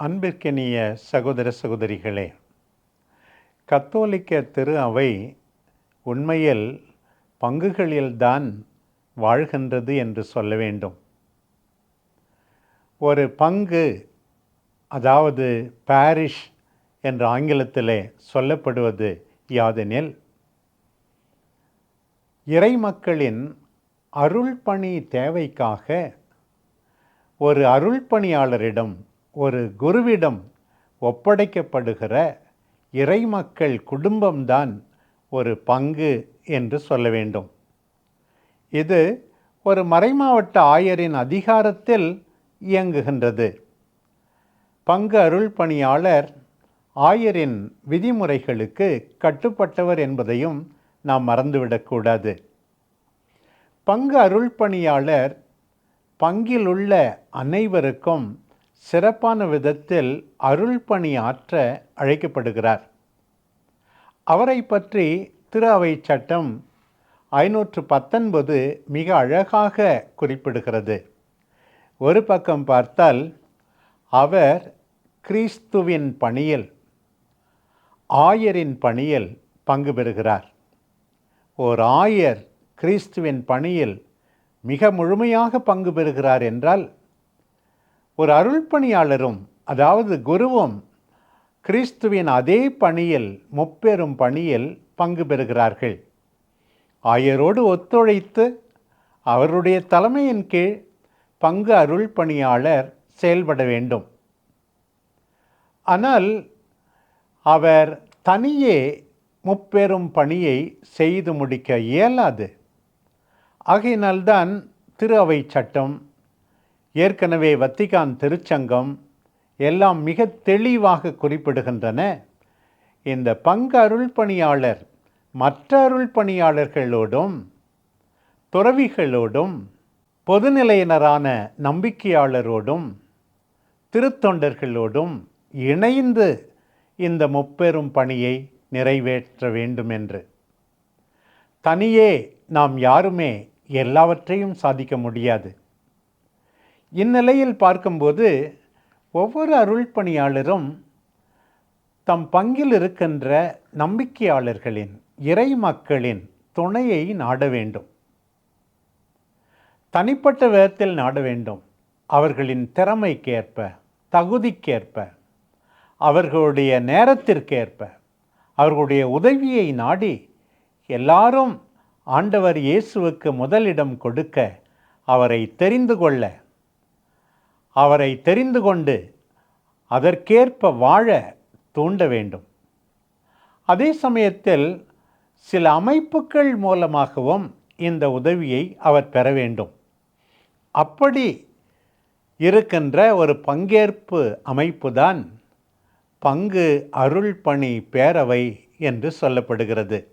அன்பிற்கினிய சகோதர சகோதரிகளே கத்தோலிக்க திரு அவை உண்மையில் பங்குகளில்தான் வாழ்கின்றது என்று சொல்ல வேண்டும். ஒரு பங்கு அதாவது பாரிஷ் என்ற ஆங்கிலத்திலே சொல்லப்படுவது யாதெனில் இறை மக்களின் அருள்பணி தேவைக்காக ஒரு அருள்பணியாளரிடம் ஒரு குருவிடம் ஒப்படைக்கப்படுகிற இறைமக்கள் குடும்பம்தான் ஒரு பங்கு என்று சொல்ல வேண்டும். இது ஒரு மறைமாவட்ட ஆயரின் அதிகாரத்தில் இயங்குகின்றது. பங்கு அருள் பணியாளர் ஆயரின் விதிமுறைகளுக்கு கட்டுப்பட்டவர் என்பதையும் நாம் மறந்துவிடக்கூடாது பங்கு அருள் பணியாளர் பங்கில் உள்ள அனைவருக்கும் சிறப்பான விதத்தில் அருள் பணியாற்ற ஆற்ற அழைக்கப்படுகிறார். அவரை பற்றி திரு அவை சட்டம் ஐநூற்று பத்தொன்பது மிக அழகாக குறிப்பிடுகிறது. ஒரு பக்கம் பார்த்தால் அவர் கிறிஸ்துவின் பணியில் ஆயரின் பணியில் பங்கு பெறுகிறார். ஓர் ஆயர் கிறிஸ்துவின் பணியில் மிக முழுமையாக பங்கு பெறுகிறார் என்றால் ஒரு அருள்பணியாளரும் அதாவது குருவும் கிறிஸ்துவின் அதே பணியில் முப்பெரும் பணியில் பங்கு பெறுகிறார்கள். ஆயரோடு ஒத்துழைத்து அவருடைய தலைமையின் கீழ் பங்கு அருள் பணியாளர் செயல்பட வேண்டும். ஆனால் அவர் தனியே முப்பெரும் பணியை செய்து முடிக்க இயலாது. ஆகையினால்தான் திரு அவை சட்டம் ஏற்கனவே வத்திகான் திருச்சங்கம் எல்லாம் மிக தெளிவாக குறிப்பிடுகின்றன. இந்த பங்கு அருள் பணியாளர் மற்ற அருள் பணியாளர்களோடும் துறவிகளோடும் பொதுநிலையினரான நம்பிக்கையாளரோடும் திருத்தொண்டர்களோடும் இணைந்து இந்த முப்பெரும் பணியை நிறைவேற்ற வேண்டும் என்று தனியே நாம் யாருமே எல்லாவற்றையும் சாதிக்க முடியாது. இந்நிலையில் பார்க்கும்போது ஒவ்வொரு அருள் பணியாளரும் தம் பங்கில் இருக்கின்ற நம்பிக்கையாளர்களின் இறை மக்களின் துணையை நாட வேண்டும். தனிப்பட்ட விதத்தில் நாட வேண்டும். அவர்களின் திறமைக்கேற்ப தகுதிக்கேற்ப அவர்களுடைய நேரத்திற்கேற்ப அவர்களுடைய உதவியை நாடி எல்லாரும் ஆண்டவர் இயேசுவுக்கு முதலிடம் கொடுக்க அவரை தெரிந்து கொள்ள அவரை தெரிந்து கொண்டு அதற்கேற்ப வாழ தூண்ட வேண்டும். அதே சமயத்தில் சில அமைப்புகள் மூலமாகவும் இந்த உதவியை அவர் பெற வேண்டும். அப்படி இருக்கின்ற ஒரு பங்கேற்பு அமைப்புதான் பங்கு அருள் பணி பேரவை என்று சொல்லப்படுகிறது.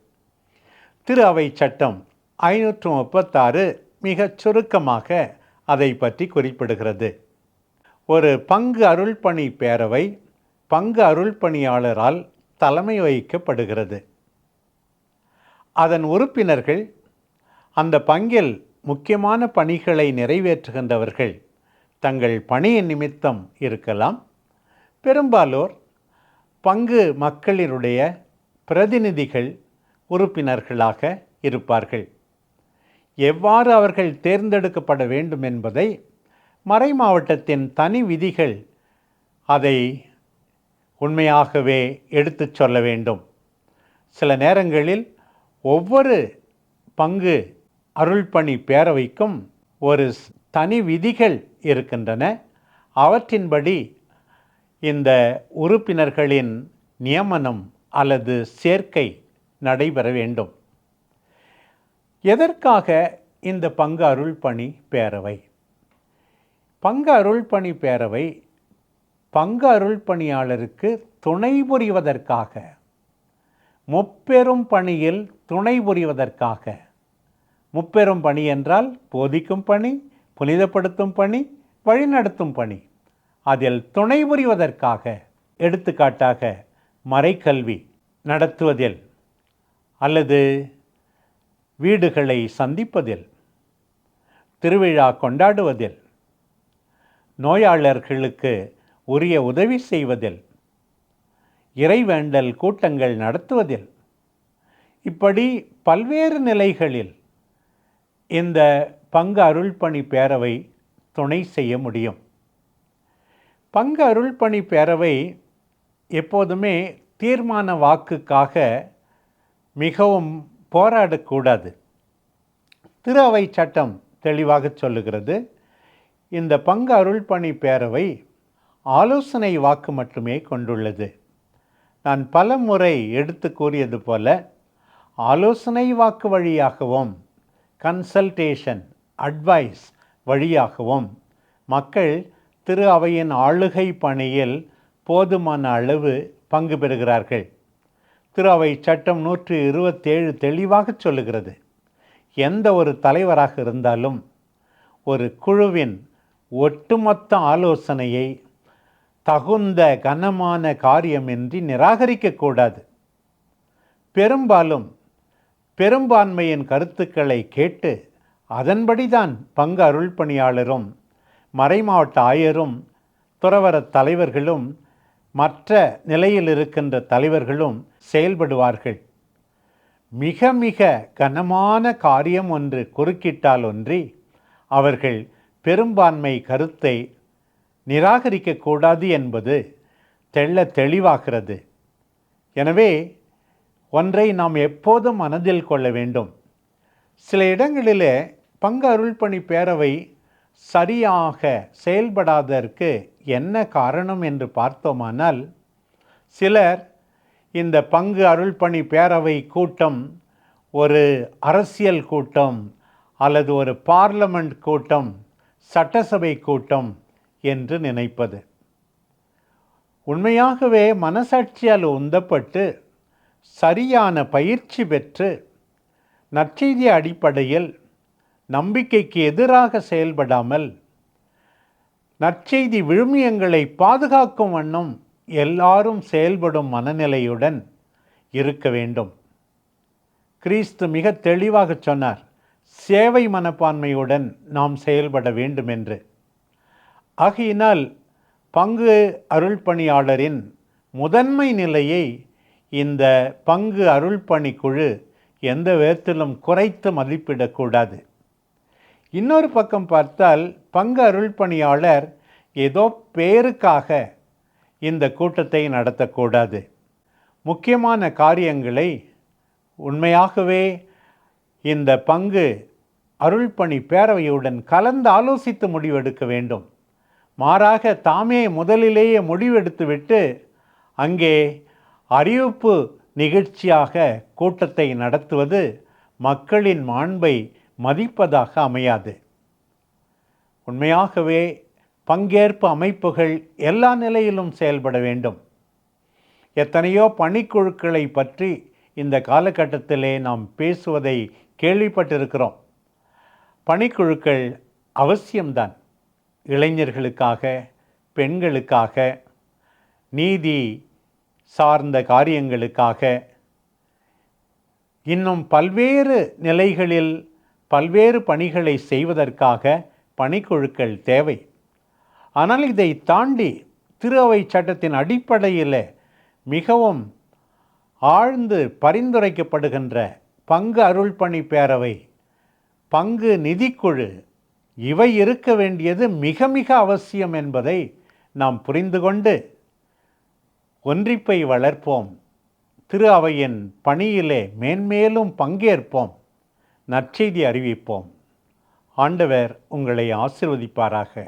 திரு அவை சட்டம் ஐநூற்று முப்பத்தாறு மிகச் சுருக்கமாக அதை பற்றி குறிப்பிடுகிறது. ஒரு பங்கு அருள்பணி பேரவை பங்கு அருள்பணியாளரால் தலைமை வகிக்கப்படுகிறது. அதன் உறுப்பினர்கள் அந்த பங்கில் முக்கியமான பணிகளை நிறைவேற்றுகின்றவர்கள். தங்கள் பணியின் நிமித்தம் இருக்கலாம். பெரும்பாலோர் பங்கு மக்களினுடைய பிரதிநிதிகள் உறுப்பினர்களாக இருப்பார்கள். எவ்வாறு அவர்கள் தேர்ந்தெடுக்கப்பட வேண்டும் என்பதை மறை மாவட்டத்தின் தனி விதிகள் அதை உண்மையாகவே எடுத்துச் சொல்ல வேண்டும். சில நேரங்களில் ஒவ்வொரு பங்கு அருள்பணி பேரவைக்கும் ஒரு தனி விதிகள் இருக்கின்றன. அவற்றின்படி இந்த உறுப்பினர்களின் நியமனம் அல்லது சேர்க்கை நடைபெற வேண்டும். எதற்காக இந்த பங்கு அருள்பணி பேரவை? பங்கு அருள்பணி பேரவை பங்கு அருள் பணியாளருக்கு துணை புரிவதற்காக முப்பெரும் பணியில் துணை புரிவதற்காக. முப்பெரும் பணி என்றால் போதிக்கும் பணி புனிதப்படுத்தும் பணி வழிநடத்தும் பணி. அதில் துணை புரிவதற்காக எடுத்துக்காட்டாக மறைக்கல்வி நடத்துவதில் அல்லது வீடுகளை சந்திப்பதில் திருவிழா கொண்டாடுவதில் நோயாளர்களுக்கு உரிய உதவி செய்வதில் இறைவேண்டல் கூட்டங்கள் நடத்துவதில். இப்படி பல்வேறு நிலைகளில் இந்த பங்கு அருள்பணி பேரவை துணை செய்ய முடியும். பங்கு அருள்பணி பேரவை எப்போதுமே தீர்மான வாக்குக்காக மிகவும் போராடக்கூடாது. திரு அவை சட்டம் தெளிவாக சொல்லுகிறது. இந்த பங்கு அருள்பணி பேரவை ஆலோசனை வாக்கு மட்டுமே கொண்டுள்ளது. நான் பல முறை எடுத்து கூறியது போல ஆலோசனை வாக்கு வழியாகவும் கன்சல்டேஷன் அட்வைஸ் வழியாகவும் மக்கள் திரு அவையின் ஆளுகை பணியில் போதுமான அளவு பங்கு பெறுகிறார்கள். திரு அவை சட்டம் நூற்று இருபத்தேழு தெளிவாக சொல்லுகிறது. எந்த ஒரு தலைவராக இருந்தாலும் ஒரு குழுவின் ஒட்டுமொத்த ஆலோசனையை தகுந்த கனமான காரியமின்றி நிராகரிக்கக்கூடாது பெரும்பாலும் பெரும்பான்மையின் கருத்துக்களை கேட்டு அதன்படிதான் பங்கு அருள் பணியாளரும் மறைமாவட்ட ஆயரும் துறவரத் தலைவர்களும் மற்ற நிலையில் இருக்கின்ற தலைவர்களும் செயல்படுவார்கள். மிக மிக கனமான காரியம் ஒன்று குறுக்கிட்டால் ஒன்றி அவர்கள் பெரும்பான்மை கருத்தை நிராகரிக்கக்கூடாது என்பது தெள்ள தெளிவாகிறது. எனவே ஒன்றை நாம் எப்போதும் மனதில் கொள்ள வேண்டும். சில இடங்களிலே பங்கு அருள்பணி பேரவை சரியாக செயல்படாததற்கு என்ன காரணம் என்று பார்த்தோமானால் சிலர் இந்த பங்கு அருள்பணி பேரவை கூட்டம் ஒரு அரசியல் கூட்டம் அல்லது ஒரு பார்லமெண்ட் கூட்டம் சட்டசபை கூட்டம் என்று நினைப்பது. உண்மையாகவே மனசாட்சியால் உந்தப்பட்டு சரியான பயிற்சி பெற்று நற்செய்தி அடிப்படையில் நம்பிக்கைக்கு எதிராக செயல்படாமல் நற்செய்தி விழுமியங்களை பாதுகாக்கும் வண்ணம் எல்லாரும் செயல்படும் மனநிலையுடன் இருக்க வேண்டும். கிறிஸ்து மிக தெளிவாக சொன்னார். சேவை மனப்பான்மையுடன் நாம் செயல்பட வேண்டும் என்று ஆகையினால் பங்கு அருள்பணியாளரின் முதன்மை நிலையை இந்த பங்கு அருள்பணி குழு எந்த விதத்திலும் குறைத்து மதிப்பிடக்கூடாது. இன்னொரு பக்கம் பார்த்தால் பங்கு அருள்பணியாளர் ஏதோ பேருக்காக இந்த கூட்டத்தை நடத்தக்கூடாது. முக்கியமான காரியங்களை உண்மையாகவே இந்த பங்கு அருள்பணி பேரவையுடன் கலந்து ஆலோசித்து முடிவெடுக்க வேண்டும். மாறாக தாமே முதலிலேயே முடிவெடுத்துவிட்டு அங்கே அறிவிப்பு நிகழ்ச்சியாக கூட்டத்தை நடத்துவது மக்களின் மாண்பை மதிப்பதாக அமையாது. உண்மையாகவே பங்கேற்பு அமைப்புகள் எல்லா நிலையிலும் செயல்பட வேண்டும். எத்தனையோ பணிக்குழுக்களை பற்றி இந்த காலகட்டத்திலே நாம் பேசுவதை கேள்விப்பட்டிருக்கிறோம். பணிக்குழுக்கள் அவசியம்தான். இளைஞர்களுக்காக பெண்களுக்காக நீதி சார்ந்த காரியங்களுக்காக. இன்னும் பல்வேறு நிலைகளில் பல்வேறு பணிகளை செய்வதற்காக பணிக்குழுக்கள் தேவை. ஆனால் இதை தாண்டி திரு அவை சட்டத்தின் அடிப்படையில் மிகவும் ஆழ்ந்து பரிந்துரைக்கப்படுகின்ற பங்கு அருள்பணி பேரவை பங்கு நிதிக்குழு இவை இருக்க வேண்டியது மிக மிக அவசியம் என்பதை நாம் புரிந்து கொண்டு ஒன்றிப்பை வளர்ப்போம். திரு அவையின் பணியிலே மேன்மேலும் பங்கேற்போம். நற்செய்தி அறிவிப்போம். ஆண்டவர் உங்களை ஆசிர்வதிப்பாராக.